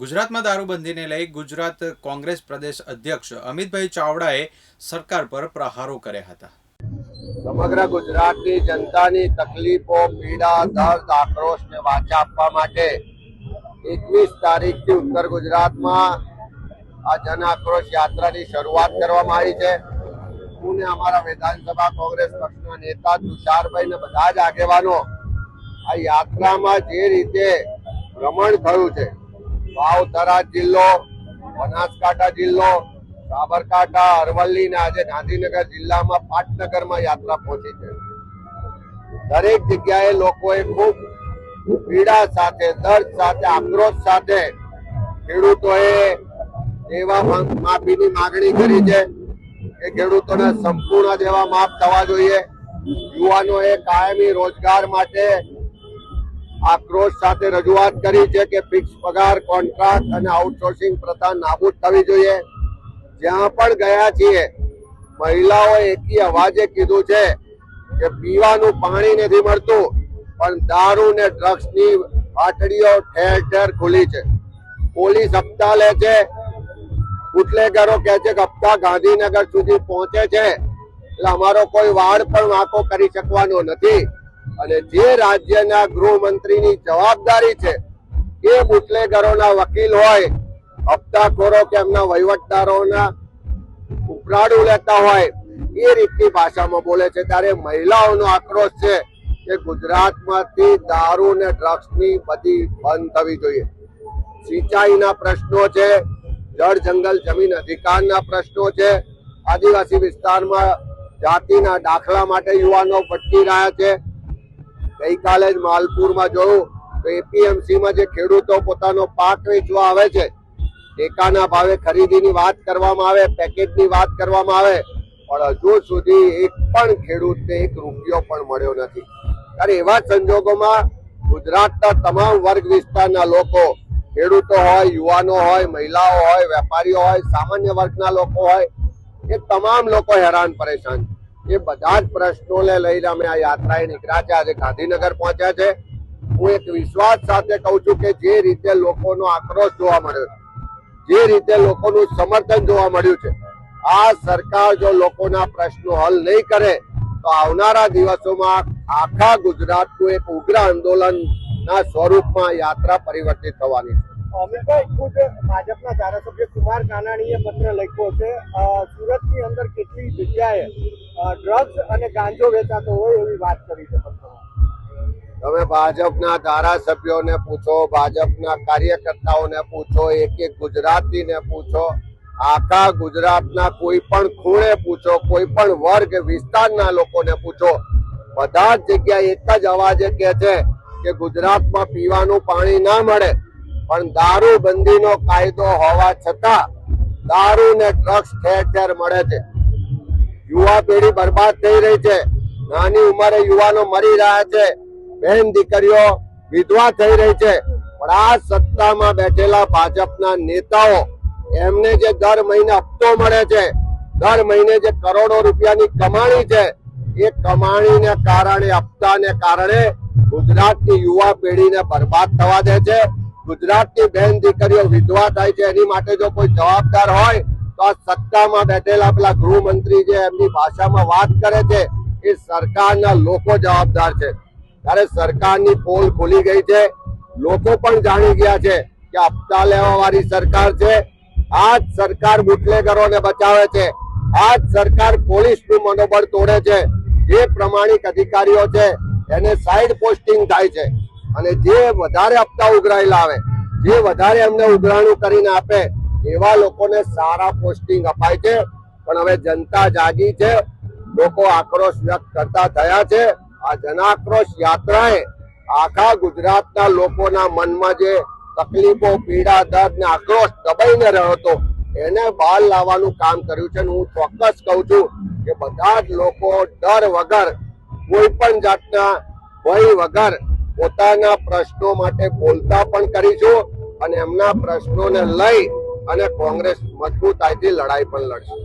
ગુજરાતમાં દારૂબંધીને લઈ ગુજરાત કોંગ્રેસ પ્રદેશ અધ્યક્ષ અમિતભાઈ ચાવડાએ સરકાર પર પ્રહારો કર્યા હતા. સમગ્ર ગુજરાતની જનતાની તકલીફો, પીડા, દર્દ, આક્રોશને વાચા આપવા માટે એકવીસ તારીખથી ઉત્તર ગુજરાતમાં આ જન આક્રોશ યાત્રાની શરૂઆત કરવામાં આવી છે. હું ને અમારા વિધાનસભા કોંગ્રેસ પક્ષના નેતા તુષારભાઈ ને બધા જ આગેવાનો આ યાત્રામાં જે રીતે ભ્રમણ થયું છે વાવથરા જિલ્લો, બનાસકાંઠા જિલ્લો, સાબરકાંઠા, અરવલ્લી ને આજે ગાંધીનગર જિલ્લામાં પાટનગરમાં યાત્રા પહોંચી છે. દરેક જગ્યાએ લોકોએ ખૂબ પીડા સાથે, દર્દ સાથે, આક્રોશ સાથે ખેડૂતોએ એવા માફીની માગણી કરી છે કે ખેડૂતોને સંપૂર્ણ જેવા માફ થવા જોઈએ. યુવાનોએ કાયમી રોજગાર માટે આક્રોશ સાથે રજૂઆત કરી છે કે ફિક્સ પગાર કોન્ટ્રાક્ટ અને આઉટસોર્સિંગ પ્રથા નાબૂદ થવી જોઈએ. જ્યાં પણ ગયા છીએ મહિલાઓ એકી અવાજે કીધું છે કે પીવાનું પાણી નથી મળતું, પણ દારૂ ને ડ્રગ્સની પાટડીઓ ઠેર ઠેર ખુલી છે. પોલીસ હપ્તા લે છે. બુટલેગરો કહે છે કે હપ્તા ગાંધીનગર સુધી પહોંચે છે. એટલે અમારો કોઈ વાડ પણ વાંકો કરી શકવાનો નથી. અને જે રાજ્યના ગૃહમંત્રીની જવાબદારી છે, એ બુટલેગરોના વકીલ હોય, હપ્તાખોરો કે એમના વહીવટદારોના ઉપરાડું લેતા હોય, એ રીતની ભાષામાં બોલે છે. ત્યારે મહિલાઓનો આક્રોશ છે કે ગુજરાતમાંથી દારૂ ને ડ્રગ્સની બધી બંધ થવી જોઈએ. સિંચાઈના પ્રશ્નો છે, જળ જંગલ જમીન અધિકારના પ્રશ્નો છે. આદિવાસી વિસ્તારમાં જાતિના દાખલા માટે યુવાનો ભટકી રહ્યા છે. ગઈકાલે જ માલપુરમાં જોયું તો એપીએમસીમાં જે ખેડૂતો પોતાનો પાક વેચવા આવે છે, ટેકાના ભાવે ખરીદીની વાત કરવામાં આવે પેકેજની વાત કરવામાં આવે, પણ હજુ સુધી એક પણ ખેડૂતને એક રૂપિયો પણ મળ્યો નથી. ત્યારે એવા સંજોગોમાં ગુજરાતના તમામ વર્ગ વિસ્તારના લોકો, ખેડૂતો હોય, યુવાનો હોય, મહિલાઓ હોય, વેપારીઓ હોય, સામાન્ય વર્ગના લોકો હોય, એ તમામ લોકો હેરાન પરેશાન છે. એ બધા જ પ્રશ્નોને લઈને અમે આ યાત્રાએ નીકળ્યા છે. આજે ગાંધીનગર પહોંચ્યા છે. હું એક વિશ્વાસ સાથે કહું છું કે જે રીતે લોકોનો આક્રોશ જોવા મળ્યો છે, જે રીતે લોકોનું સમર્થન જોવા મળ્યું છે, આ સરકાર જો લોકોના પ્રશ્નો હલ નહીં કરે, તો આવનારા દિવસોમાં આખા ગુજરાતનું એક ઉગ્ર આંદોલનના સ્વરૂપમાં યાત્રા પરિવર્તિત થવાની છે. ભાજપના ધારાસભ્ય કુમાર કાનાણીએ પત્ર લખ્યો છે સુરતની અંદર કેટલી જગ્યાએ ડ્રગ્સ અને ગાંજો વેચાતો હોય એવી વાત કરી છે તમે ભાજપના ધારાસભ્યોને પૂછો, ભાજપના કાર્યકર્તાઓને પૂછો એક એક ગુજરાતીને પૂછો, આખા ગુજરાતના કોઈ પણ ખૂણે પૂછો, કોઈ પણ વર્ગ, વિસ્તારના લોકોને પૂછો, બધા જ જગ્યાએ એક જ અવાજે કહે છે કે ગુજરાતમાં પીવાનું પાણી ના મળે, પણ દારૂ બંધીનો કાયદો હોવા છતાં દારૂ ને ડ્રગ્સ ઠેર ઠેર મળે છે. યુવા પેઢી બરબાદ થઈ રહી છે. નાની ઉંમરે યુવાનો મરી રહ્યા છે. બહેન દીકરીઓ વિધવા થઈ રહી છે. પણ આ સત્તામાં બેઠેલા ભાજપના નેતાઓ, એમને જે દર મહિને હપ્તો મળે છે, દર મહિને જે કરોડો રૂપિયાની કમાણી છે, એ કમાણીને કારણે, હપ્તાને કારણે ગુજરાતની યુવા પેઢીને બરબાદ થવા દે છે. ગુજરાતની બહેન દીકરીઓ વિધવા થાય છે, એની માટે જો કોઈ જવાબદાર હોય તો આ સત્તામાં બેઠેલા પેલા ગૃહમંત્રી જે એમની ભાષામાં વાત કરે છે, એ સરકારના લોકો જવાબદાર છે. ત્યારે સરકારની પોલ ખુલી ગઈ છે. લોકો પણ જાણી ગયા છે કે હપ્તા લેવા સરકાર છે. આ જ સરકાર બુટલેગરોને બચાવે છે. આ જ સરકાર પોલીસનું મનોબળ તોડે છે. જે પ્રમાણિક અધિકારીઓ છે. એને સાઈડ પોસ્ટિંગ થાય છે. અને જે વધારે હપ્તા ઉઘરાયેલા આવે, જે વધારે એમને ઉઘરાણું કરીને આપે એવા લોકોને સારા પોસ્ટિંગ અપાય છે. પણ હવે જનતા જાગી છે. લોકો આક્રોશ વ્યક્ત કરતા થયા છે. આ જનાક્રોશ યાત્રાએ આખા ગુજરાતના લોકોના મનમાં જે તકલીફો, પીડા, દર્દ ને આક્રોશ દબાઈને રહ્યો હતો, એને બહાર લાવવાનું કામ કર્યું છે. હું ચોક્કસ કહું છું કે બધા જ લોકો ડર વગર, કોઈ પણ જાતના ભય વગર પોતાના પ્રશ્નો માટે બોલતા પણ કરીશું અને એમના પ્રશ્નોને લઈ અને કોંગ્રેસ મજબૂતાઈથી લડાઈ પણ લડશે.